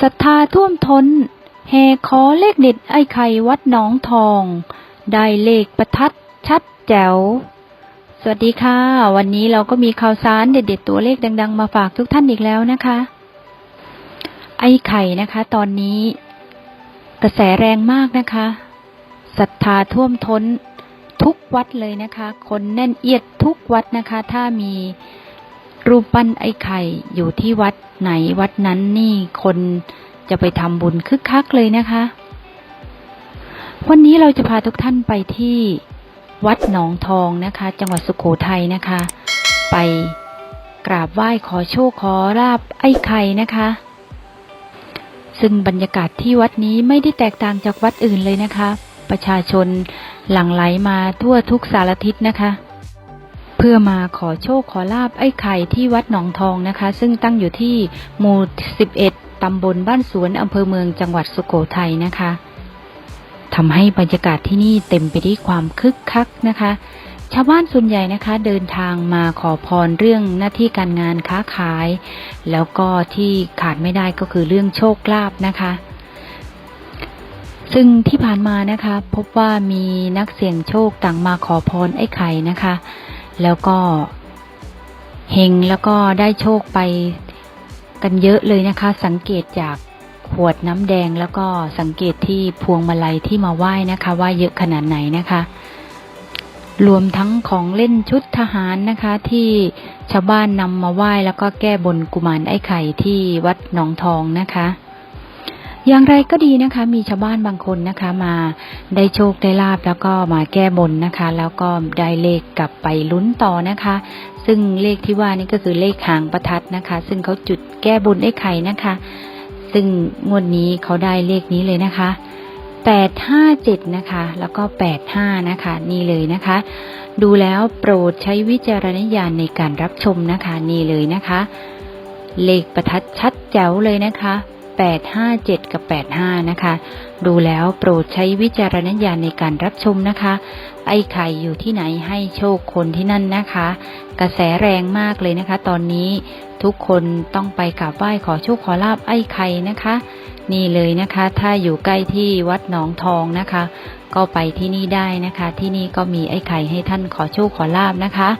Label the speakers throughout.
Speaker 1: ศรัทธาท่วมท้นแห่ขอเลขเด็ดไอ้ไข่วัดหนองทอง ได้เลขประทัดชัดแจ๋ว สวัสดีค่ะ วันนี้เราก็มีข่าวสารเด็ดๆตัวเลขดัง ๆ มาฝากทุกท่านอีกแล้วนะคะ ไอ้ไข่นะคะ ตอนนี้กระแสแรงมากนะคะศรัทธาท่วมท้นทุกวัดเลยนะคะ คนแน่นเอียดทุกวัดนะคะ ถ้ามี รูปปั้นไอ้ไข่อยู่ที่วัดไหนวัดนั้นนี่คนจะไปทำบุญคึกคักเลยนะคะ วันนี้เราจะพาทุกท่านไปที่วัดหนองทองนะคะ จังหวัดสุโขทัยนะคะ ไปกราบไหว้ขอโชคขอลาบไอ้ไข่นะคะ ซึ่งบรรยากาศที่วัดนี้ไม่ได้แตกต่างจากวัดอื่นเลยนะคะ ประชาชนหลั่งไหลมาทั่วทุกสารทิศนะคะ พื่อมาขอโชคขอลาบไอ้ไข่ที่วัดหนองทองนะคะ ซึ่งตั้งอยู่ที่หมู่ 11 ตำบลบ้านสวนอำเภอเมืองจังหวัดสุโขทัยนะคะทำให้บรรยากาศที่นี่เต็มไปด้วยความคึกคักนะคะ ชาวบ้านส่วนใหญ่นะคะ เดินทางมาขอพรเรื่องหน้าที่การงานค้าขาย แล้วก็ที่ขาดไม่ได้ก็คือเรื่องโชคลาภนะคะซึ่งที่ผ่านมานะคะ พบว่ามีนักเสี่ยงโชคต่างมาขอพรไอ้ไข่นะคะ แล้วก็เฮงแล้วก็ได้โชคไปกันเยอะเลยนะคะ สังเกตจากขวดน้ำแดงแล้วก็สังเกตที่พวงมาลัยที่มาไหว้นะคะว่าเยอะขนาดไหนนะคะ รวมทั้งของเล่นชุดทหารนะคะ ที่ชาวบ้านนำมาไหว้แล้วก็แก้บนกุมารไอ้ไข่ที่วัดหนองทองนะคะ อย่างไรก็ดีนะคะ มีชาวบ้านบางคนนะคะมาได้โชคได้ลาบแล้วก็มาแก้บนนะคะ แล้วก็ได้เลขกลับไปลุ้นต่อนะคะ ซึ่งเลขที่ว่านี่ก็คือเลขหางประทัดนะคะ ซึ่งเขาจุดแก้บนไอ้ไข่นะคะ ซึ่งงวดนี้เขาได้เลขนี้เลยนะคะ857นะคะ แล้วก็ 85 นะคะ นี่เลยนะคะ ดูแล้วโปรดใช้วิจารณญาณในการรับชมนะคะ นี่เลยนะคะ เลขประทัดชัดแจ๋วเลยนะคะ 857 กับ 85 นะคะ ดูแล้วโปรดใช้วิจารณญาณในการรับชมนะคะ ไอ้ไข่อยู่ที่ไหนให้โชคคนที่นั่นนะคะ กระแสแรงมากเลยนะคะ ตอนนี้ทุกคนต้องไปกราบไหว้ขอโชคขอลาบไอ้ไข่นะคะ นี่เลยนะคะ ถ้าอยู่ใกล้ที่วัดหนองทองนะคะ ก็ไปที่นี่ได้นะคะ ที่นี่ก็มีไอ้ไข่ให้ท่านขอโชคขอลาบนะคะ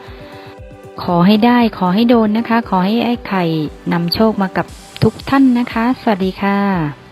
Speaker 1: ขอให้ได้ขอให้โดนนะคะ ขอให้ไอ้ไข่นำโชคมากับ ทุกท่านนะคะ สวัสดีค่ะ